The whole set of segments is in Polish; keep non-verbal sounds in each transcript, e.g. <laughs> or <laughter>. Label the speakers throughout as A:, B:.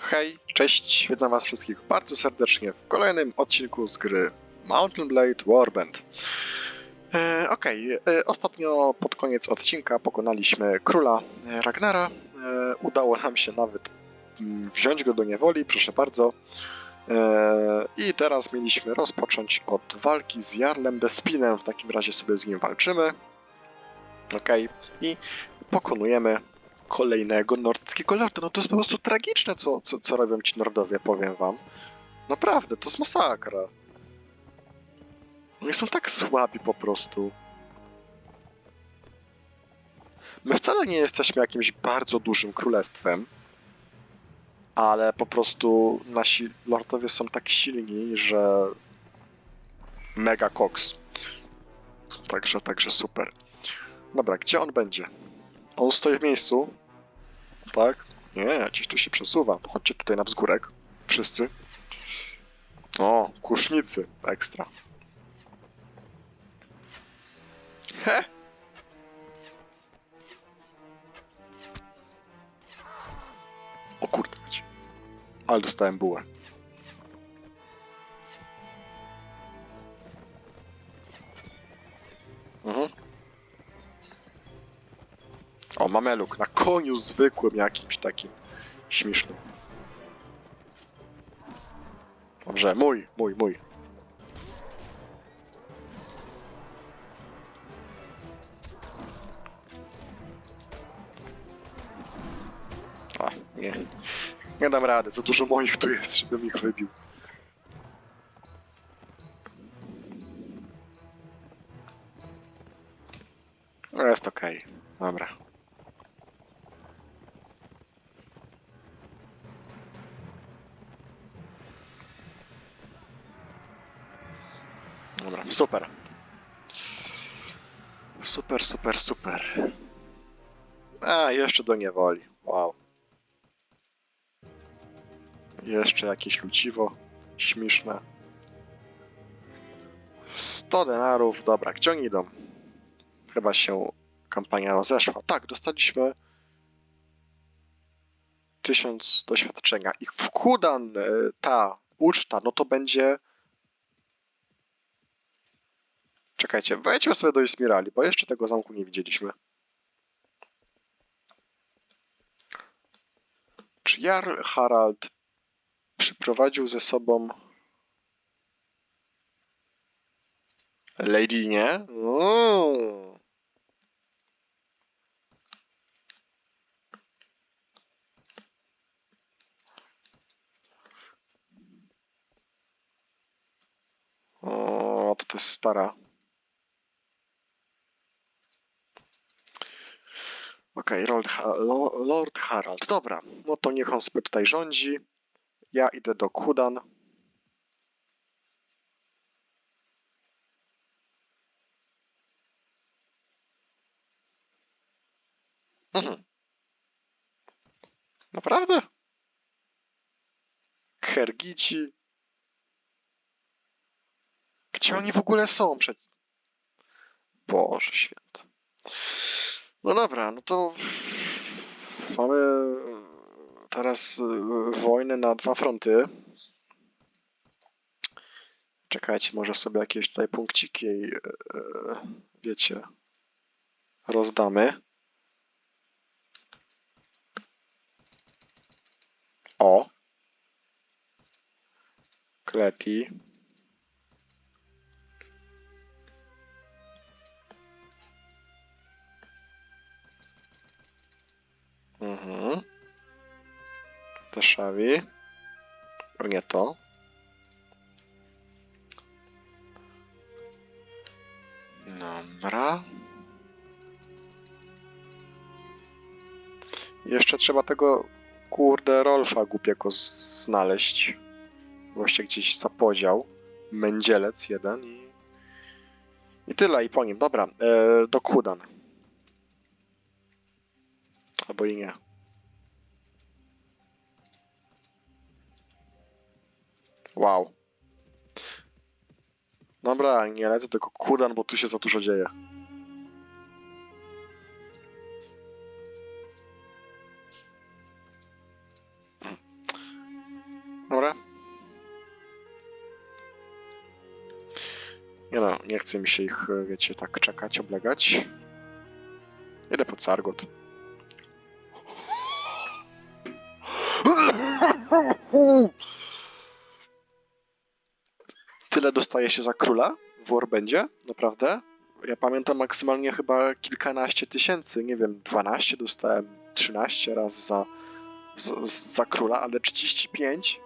A: Hej, cześć, witam was wszystkich bardzo serdecznie w kolejnym odcinku z gry Mountain Blade Warband. E, Okej, e, ostatnio pod koniec odcinka pokonaliśmy króla e, Ragnara. E, udało nam się nawet mm, wziąć go do niewoli, proszę bardzo. E, I teraz mieliśmy rozpocząć od walki z Jarlem Bespinem, w takim razie sobie z nim walczymy. Okej, i pokonujemy kolejnego nordyckiego lorda. No to jest po prostu tragiczne, co, co, co robią ci nordowie, powiem wam. Naprawdę, to jest masakra. Oni są tak słabi po prostu. My wcale nie jesteśmy jakimś bardzo dużym królestwem, ale po prostu nasi lordowie są tak silni, że mega koks. Także, także super. Dobra, gdzie on będzie? On stoi w miejscu. Tak? Nie, gdzieś tu się przesuwa. Chodźcie tutaj na wzgórek. Wszyscy. O, kusznicy. Ekstra. He! O kurde. Ale dostałem bułę. O, mameluk, na koniu zwykłym jakimś takim śmiesznym. Dobrze, mój, mój, mój. A, nie. Nie dam rady, za dużo moich tu jest, żebym ich wybił. No jest okej. Dobra. Dobra, super. Super, super, super. A, jeszcze do niewoli. Wow. Jeszcze jakieś luciwo śmieszne. 100 denarów. Dobra, gdzie oni idą? Chyba się kampania rozeszła. Tak, dostaliśmy 1000 doświadczenia. I w Kudan e, ta uczta, no to będzie Czekajcie, wejdźmy sobie do Ismirali, bo jeszcze tego zamku nie widzieliśmy. Czy Jarl Harald przyprowadził ze sobą Lady nie? Mm. O, to to jest stara. Okej, Lo- Lord Harald. Dobra, no to niech on sobie tutaj rządzi. Ja idę do Kudan. Mhm. Naprawdę? Hergici? Gdzie oni w ogóle są? Boże święty. No dobra, no to mamy teraz y, wojnę na dwa fronty. Czekajcie, może sobie jakieś tutaj punkciki, y, y, wiecie, rozdamy. O! Kleti. Teszawi. O nie to. Dobra. Jeszcze trzeba tego kurde Rolfa głupiego znaleźć. Właśnie gdzieś zapodział. Mędzielec jeden i... I tyle, i po nim. Dobra, e, do Kudan. Albo i nie. Wow. Dobra, nie lecę tylko Kudan, bo tu się za dużo dzieje. Dobra. Nie no, nie chce mi się ich, wiecie, tak czekać, oblegać. Idę po Cargot. Dostaje się za króla w Warbędzie? Naprawdę? Ja pamiętam maksymalnie chyba kilkanaście tysięcy, nie wiem, 12 dostałem, 13 raz za, za, za króla, ale 35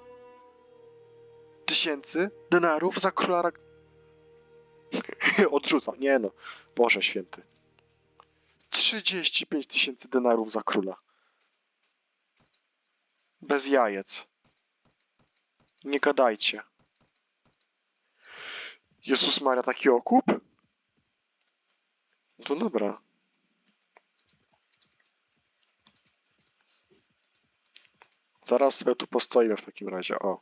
A: tysięcy denarów za króla. <laughs> Odrzucam, nie no, Boże święty. 35 tysięcy denarów za króla. Bez jajec. Nie gadajcie. Jezus Maria, taki okup? No to dobra. Teraz sobie tu postoimy w takim razie, o.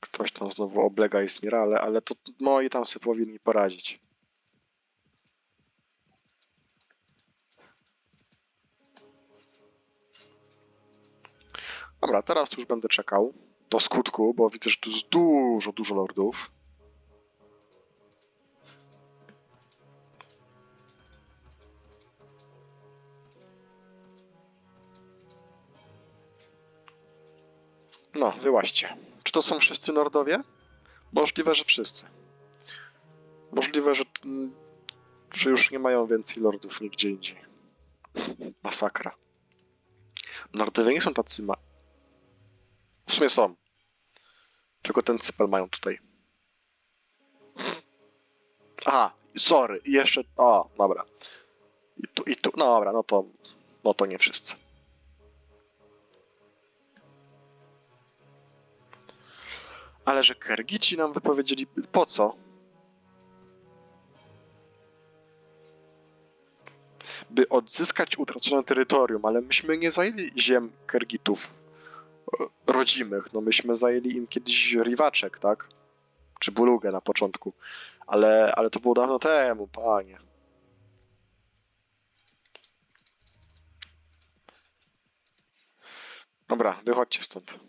A: Ktoś tam znowu oblega i Smirale, ale to moi tam sobie powinni poradzić. Dobra, teraz już będę czekał do skutku, bo widzę, że tu jest dużo, dużo lordów. No, wyłaźcie. Czy to są wszyscy Nordowie? Możliwe, że wszyscy. Możliwe, że, że już nie mają więcej lordów nigdzie indziej. Masakra. Nordowie nie są tacy ma... W sumie są. Tylko ten cypel mają tutaj. A, sorry, jeszcze... O, dobra. I tu, i tu, no dobra, no to... No to nie wszyscy. Ale że Kergici nam wypowiedzieli... Po co? By odzyskać utracone terytorium, ale myśmy nie zajęli ziem Kergitów rodzimych. No myśmy zajęli im kiedyś Riwaczek, tak? Czy Bulugę na początku. Ale, ale to było dawno temu, panie. Dobra, wychodźcie stąd.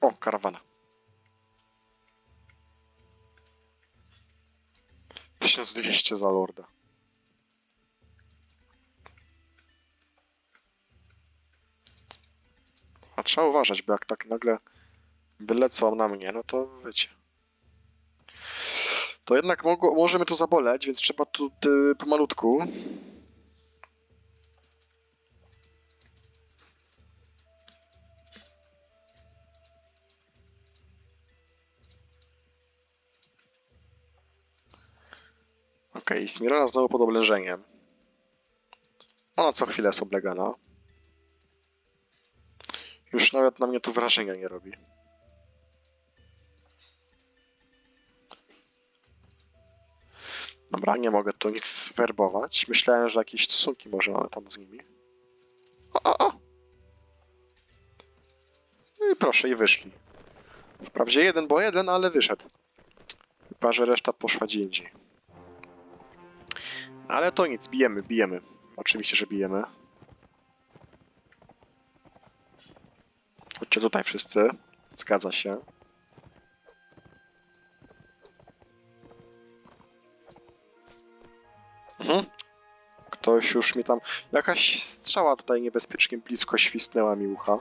A: O, karawana. 1200 za lorda. A trzeba uważać, bo jak tak nagle wylecą na mnie, no to wiecie. To jednak mogło, możemy tu zaboleć, więc trzeba tu pomalutku. Okej, okay, Smirana znowu pod oblężeniem. Ona co chwilę jest oblegana. Już nawet na mnie to wrażenia nie robi. Dobra, nie mogę tu nic werbować. Myślałem, że jakieś stosunki może mamy tam z nimi. O, o, o! No i proszę, i wyszli. Wprawdzie jeden, bo jeden, ale wyszedł. Chyba, że reszta poszła gdzie indziej. Ale to nic, bijemy, bijemy. Oczywiście, że bijemy. Chodźcie tutaj wszyscy. Zgadza się. Mhm. Ktoś już mi tam... Jakaś strzała tutaj niebezpiecznie blisko świsnęła mi ucha.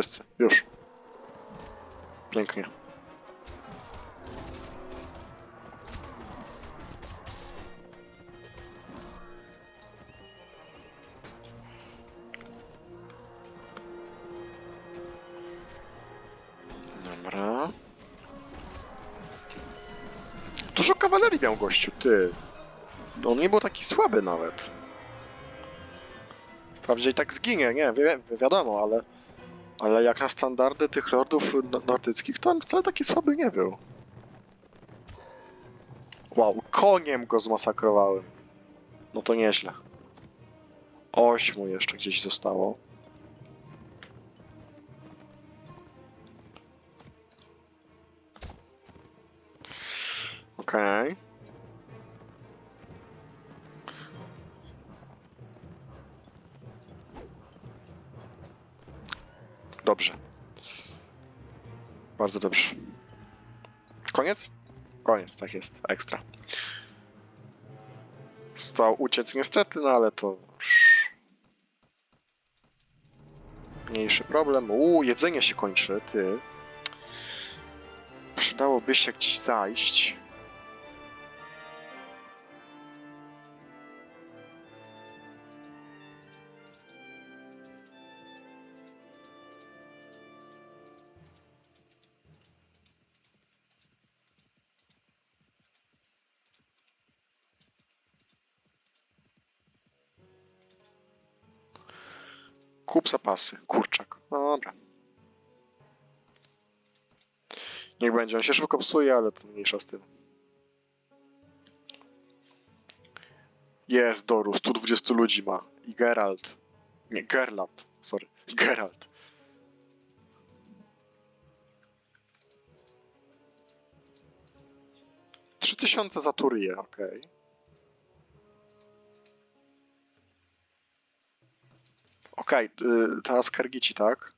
A: Wszyscy, już. Pięknie. Dobra. Dużo kawalerii miał gościu, ty. On nie był taki słaby nawet. Wprawdzie i tak zginie, nie, wi wiadomo, ale Ale jak na standardy tych lordów no- nordyckich, to on wcale taki słaby nie był. Wow, koniem go zmasakrowałem. No to nieźle. Ośmiu jeszcze gdzieś zostało. Okej. Dobrze. Bardzo dobrze. Koniec? Koniec, tak jest. Ekstra. Stał uciec niestety, no ale to... Mniejszy problem. Uuu, jedzenie się kończy, ty. Przydałoby się gdzieś zajść. Kup zapasy. Kurczak. No dobra. Niech będzie. On się szybko psuje, ale to mniejsza z tym. Jest Doru. 120 ludzi ma. I Geralt. Nie, Geralt. Sorry. Geralt. Tysiące za Turię, okej. Okej, y, teraz Kergici, tak?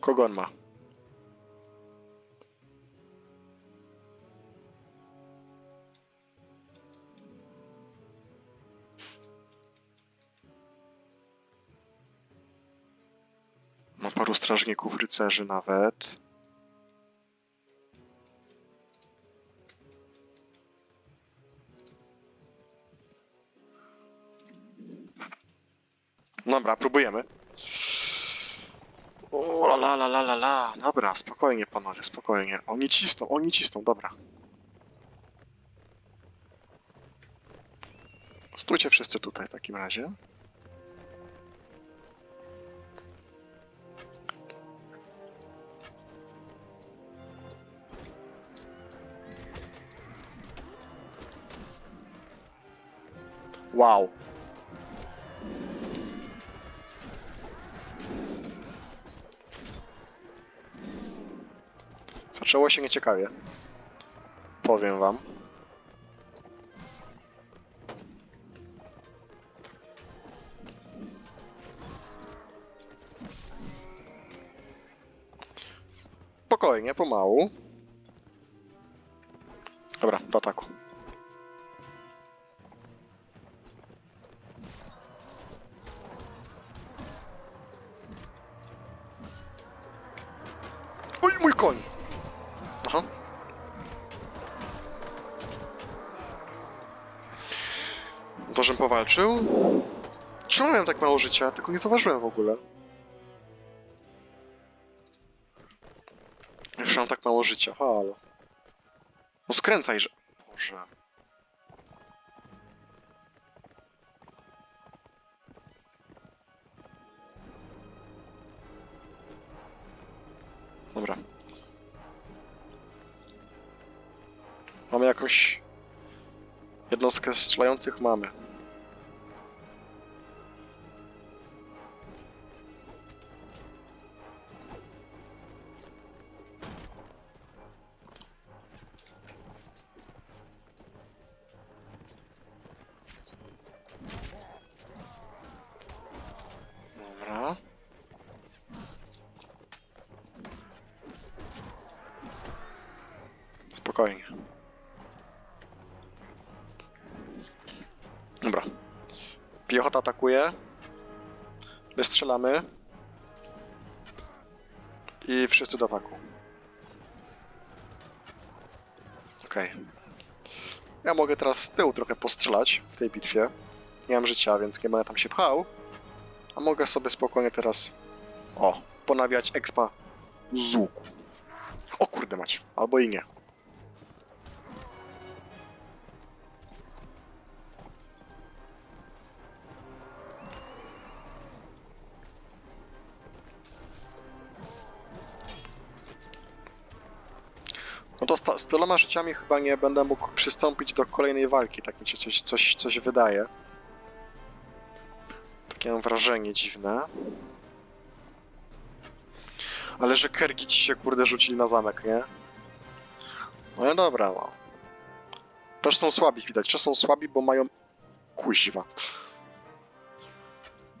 A: Kogo on ma? Ma paru strażników, rycerzy nawet. Dobra, próbujemy. O, la la la la la. Dobra, spokojnie panowie, spokojnie. Oni cisną, oni cisną, dobra. Stójcie wszyscy tutaj w takim razie. Wow. Zaczęło się nieciekawie. Powiem wam. Spokojnie, pomału. To, żem powalczył? Czemu miałem tak mało życia? Tego nie zauważyłem w ogóle. Już mam tak mało życia, halo. No skręcaj, że... Boże. Dobra. Mamy jakąś jednostkę strzelających? Mamy. Piechota atakuje. Wystrzelamy. I wszyscy do ataku. Okej. Ja mogę teraz z tyłu trochę postrzelać w tej bitwie. Nie mam życia, więc nie będę tam się pchał. A mogę sobie spokojnie teraz... O, ponawiać expa z łuku. O kurde mać, albo i nie. Co, sta- z tyloma życiami chyba nie będę mógł przystąpić do kolejnej walki, tak mi się coś, coś, coś wydaje. Takie mam wrażenie dziwne. Ale że kergi ci się kurde rzucili na zamek, nie? No dobra, no. Też są słabi, widać, że są słabi, bo mają... Kuźwa.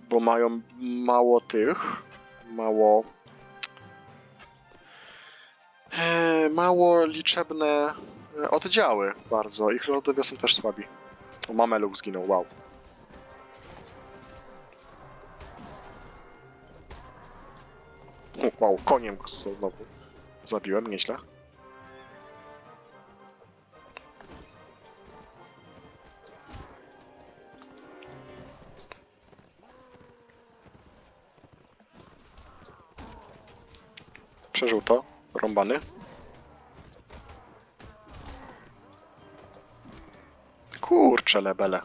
A: Bo mają mało tych, mało... E, mało liczebne e, oddziały bardzo. Ich lordowie są też słabi. O, Mameluk zginął, wow. Wow, koniem go znowu zabiłem, nieźle. Przeżył to, rąbany. Kurcze lebele.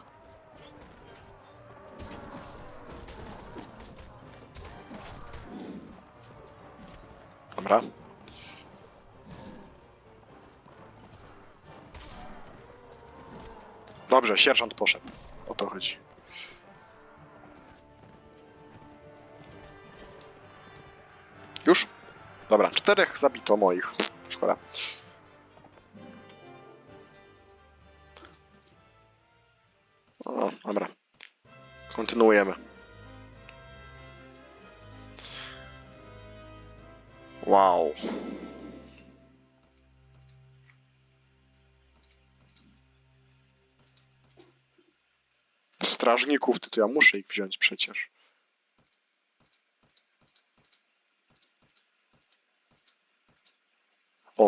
A: Dobra. Dobrze, sierżant poszedł. O to chodzi. Już? Dobra, czterech zabito moich. Szkoda. O, dobra. Kontynuujemy. Wow. Strażników, ty to ja muszę ich wziąć przecież.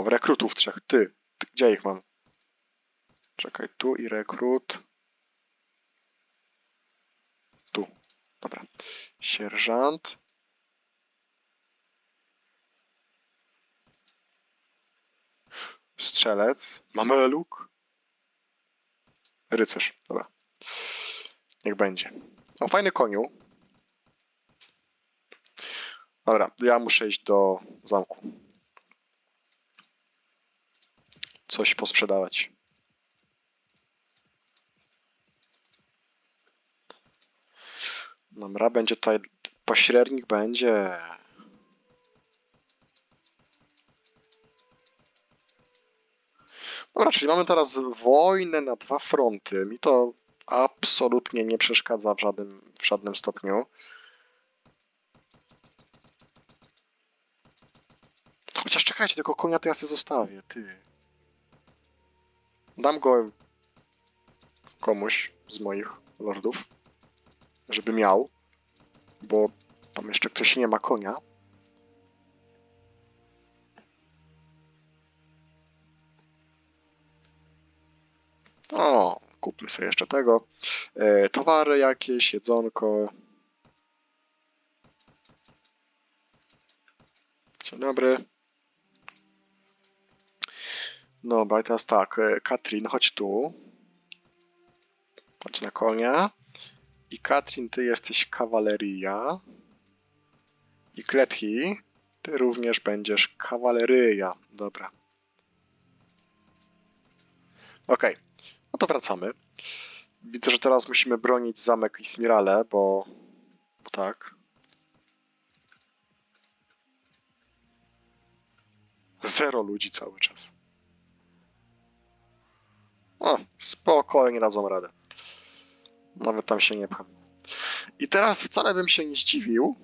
A: W rekrutów trzech. Ty, ty, gdzie ich mam? Czekaj, tu i rekrut. Tu. Dobra. Sierżant. Strzelec. Mameluk. Rycerz. Dobra. Niech będzie. O, fajny koniu. Dobra, ja muszę iść do zamku. Coś posprzedawać. Dobra, będzie tutaj pośrednik, będzie. Dobra, czyli mamy teraz wojnę na dwa fronty. Mi to absolutnie nie przeszkadza w żadnym, w żadnym stopniu. Chociaż czekajcie, tego konia to ja sobie zostawię, ty. Dam go komuś z moich lordów, żeby miał, bo tam jeszcze ktoś nie ma konia. O, kupmy sobie jeszcze tego. E, towary jakieś, jedzonko. Dzień dobry. Dobra, i teraz tak, e, Katrin, chodź tu. Chodź na konia. I Katrin, ty jesteś kawaleria. I Klethi, ty również będziesz kawaleryja. Dobra. Okej, no to wracamy. Widzę, że teraz musimy bronić zamek Ismirale, bo... bo tak. Zero ludzi cały czas. O, spokojnie dadzą radę. Nawet tam się nie pcham. I teraz wcale bym się nie zdziwił.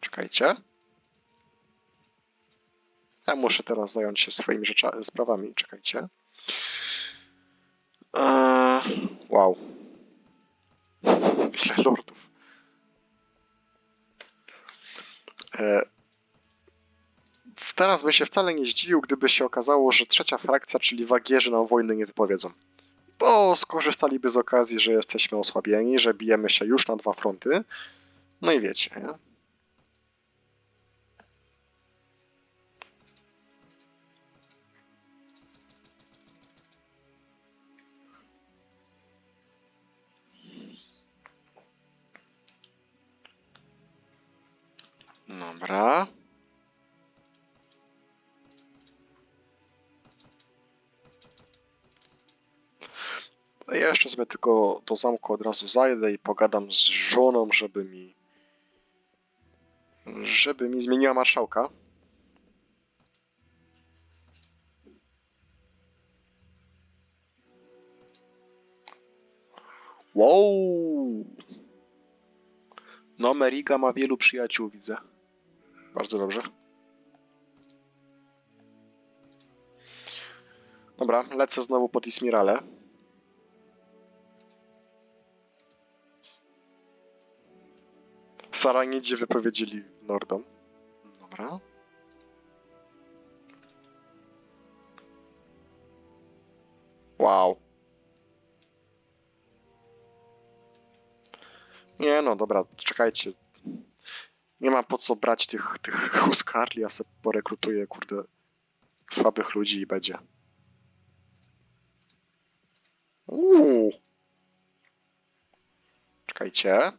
A: Czekajcie. Ja muszę teraz zająć się swoimi rzecza- sprawami. Czekajcie. Eee, wow. <laughs> Ile lordów. Eee, teraz bym się wcale nie zdziwił, gdyby się okazało, że trzecia frakcja, czyli Wagierzy, nam wojny nie wypowiedzą. Bo skorzystaliby z okazji, że jesteśmy osłabieni, że bijemy się już na dwa fronty. No i wiecie, nie? Dobra. Jeszcze sobie tylko do zamku od razu zajdę i pogadam z żoną, żeby mi żeby mi zmieniła marszałka. Wow! No, Meriga ma wielu przyjaciół, widzę. Bardzo dobrze. Dobra, lecę znowu pod Ismirale. Saranidzi wypowiedzieli Nordom. Dobra. Wow. Nie no, dobra, czekajcie. Nie ma po co brać tych, tych Huskarli, ja sobie porekrutuję, kurde, słabych ludzi i będzie. Uuu. Czekajcie.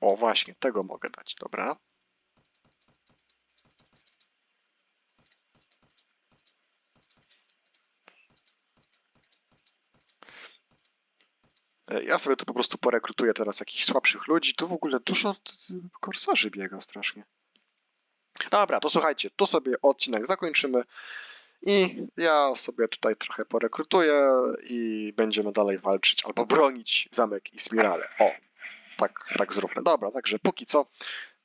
A: O, właśnie, tego mogę dać, dobra. E, Ja sobie tu po prostu porekrutuję teraz jakichś słabszych ludzi. Tu w ogóle dużo korsarzy biega strasznie. Dobra, to słuchajcie, tu sobie odcinek zakończymy. I ja sobie tutaj trochę porekrutuję i będziemy dalej walczyć albo bronić zamek Ismirale. O, tak, tak zróbmy. Dobra, także póki co,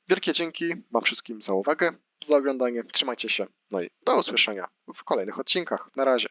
A: wielkie dzięki wam wszystkim za uwagę, za oglądanie. Trzymajcie się, no i do usłyszenia w kolejnych odcinkach. Na razie.